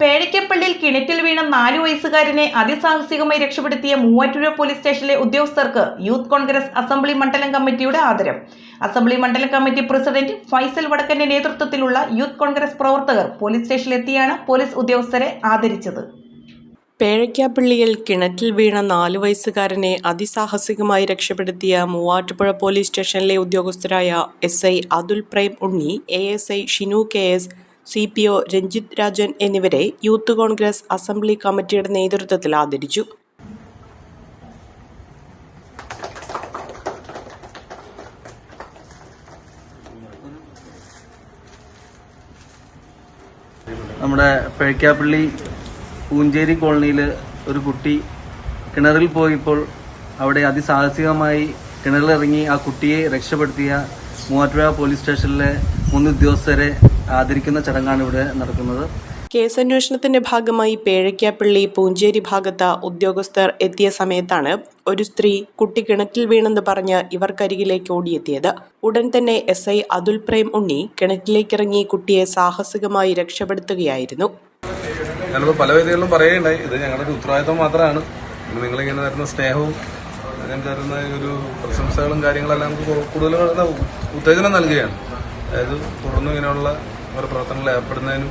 പേഴിക്കപ്പള്ളിയിൽ കിണറ്റിൽ വീണ നാലു വയസ്സുകാരനെ അതിസാഹസികമായി രക്ഷപ്പെടുത്തിയ മൂവാറ്റുപുഴ പോലീസ് സ്റ്റേഷനിലെ ഉദ്യോഗസ്ഥർക്ക് യൂത്ത് കോൺഗ്രസ് അസംബ്ലി മണ്ഡലം കമ്മിറ്റിയുടെ ആദരം. അസംബ്ലി മണ്ഡലം കമ്മിറ്റി പ്രസിഡന്റ് ഫൈസൽ വടക്കന്റെ നേതൃത്വത്തിലുള്ള യൂത്ത് കോൺഗ്രസ് പ്രവർത്തകർ പോലീസ് സ്റ്റേഷനിലെത്തിയാണ് പോലീസ് ഉദ്യോഗസ്ഥരെ ആദരിച്ചത്. പേഴയ്ക്കാപ്പള്ളിയിൽ കിണറ്റിൽ വീണ നാലു വയസ്സുകാരനെ അതിസാഹസികമായി രക്ഷപ്പെടുത്തിയ മൂവാറ്റുപുഴ പോലീസ് സ്റ്റേഷനിലെ ഉദ്യോഗസ്ഥരായ S I Athul Prem Unni A S I Shinu K S C P O Ranjith Rajan എന്നിവരെ യൂത്ത് കോൺഗ്രസ് അസംബ്ലി കമ്മിറ്റിയുടെ നേതൃത്വത്തിൽ ആദരിച്ചു. നമ്മുടെ പഴിക്കാപ്പള്ളി പൂഞ്ചേരി കോളനിയിൽ ഒരു കുട്ടി കിണറിൽ പോയപ്പോൾ അവിടെ അതിസാഹസികമായി കിണറിലിറങ്ങി ആ കുട്ടിയെ രക്ഷപ്പെടുത്തിയ മൂവാറ്റുപുഴ പോലീസ് സ്റ്റേഷനിലെ മൂന്ന് ഉദ്യോഗസ്ഥരെ ആദരിക്കുന്ന ചടങ്ങാണ് ഇവിടെ നടക്കുന്നത്. കേസന്വേഷണത്തിന്റെ ഭാഗമായി പേഴയ്ക്കാപ്പള്ളി പൂഞ്ചേരി ഭാഗത്ത് ഉദ്യോഗസ്ഥർ എത്തിയ സമയത്താണ് ഒരു സ്ത്രീ കുട്ടി കിണറ്റിൽ വീണെന്ന് പറഞ്ഞ് ഇവർക്കരികിലേക്ക് ഓടിയെത്തിയത്. ഉടൻ തന്നെ എസ് ഐ അതുൽ പ്രേം ഉണ്ണി കിണറ്റിലേക്കിറങ്ങി കുട്ടിയെ സാഹസികമായി രക്ഷപ്പെടുത്തുകയായിരുന്നു. ഞാനിപ്പോൾ പല വേദികളിലും പറയുകയുണ്ടായി ഇത് ഞങ്ങളുടെ ഒരു ഉത്തരവാദിത്വം മാത്രമാണ്. നിങ്ങളിങ്ങനെ തരുന്ന സ്നേഹവും ഞാൻ തരുന്ന ഒരു പ്രശംസകളും കാര്യങ്ങളെല്ലാം കൂടുതൽ ഉത്തേജനം നൽകുകയാണ്. അതായത് തുടർന്നും ഇങ്ങനെയുള്ള ഒരു പ്രവർത്തനങ്ങളിൽ ഏർപ്പെടുന്നതിനും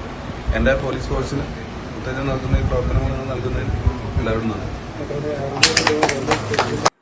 എന്റെ പോലീസ് ഫോഴ്സിന് ഉത്തേജനം നൽകുന്ന ഈ പ്രവർത്തനങ്ങൾ നൽകുന്നതിനും എല്ലാവരും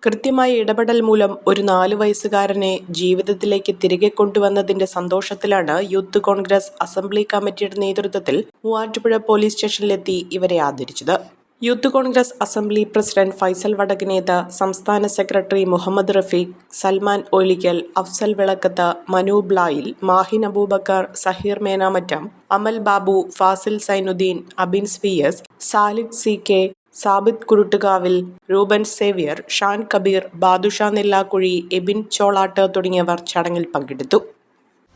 കൃത്യമായ ഇടപെടൽ മൂലം ഒരു നാലു വയസ്സുകാരനെ ജീവിതത്തിലേക്ക് തിരികെ കൊണ്ടുവന്നതിന്റെ സന്തോഷത്തിലാണ് യൂത്ത് കോൺഗ്രസ് അസംബ്ലി കമ്മിറ്റിയുടെ നേതൃത്വത്തിൽ മൂവാറ്റുപുഴ പോലീസ് സ്റ്റേഷനിലെത്തി ഇവരെ ആദരിച്ചത്. Youth Congress assembly president Faisal Vadakanetha സംസ്ഥാന secretary Muhammad Rafeeq Salman Olikkal Afsal Vilakkath Manu Blayil Mahin Aboobacker Saheer Menamattam Amal Babu Fazil Sainudheen Abin Swiyas Salid C K Sabith Kuruttukavil Reuben Xavier Shan Kabeer Badusha Nellakuzhi Ebin Cholatt തുടങ്ങിയവർ ചടങ്ങിൽ പങ്കെടുത്തു.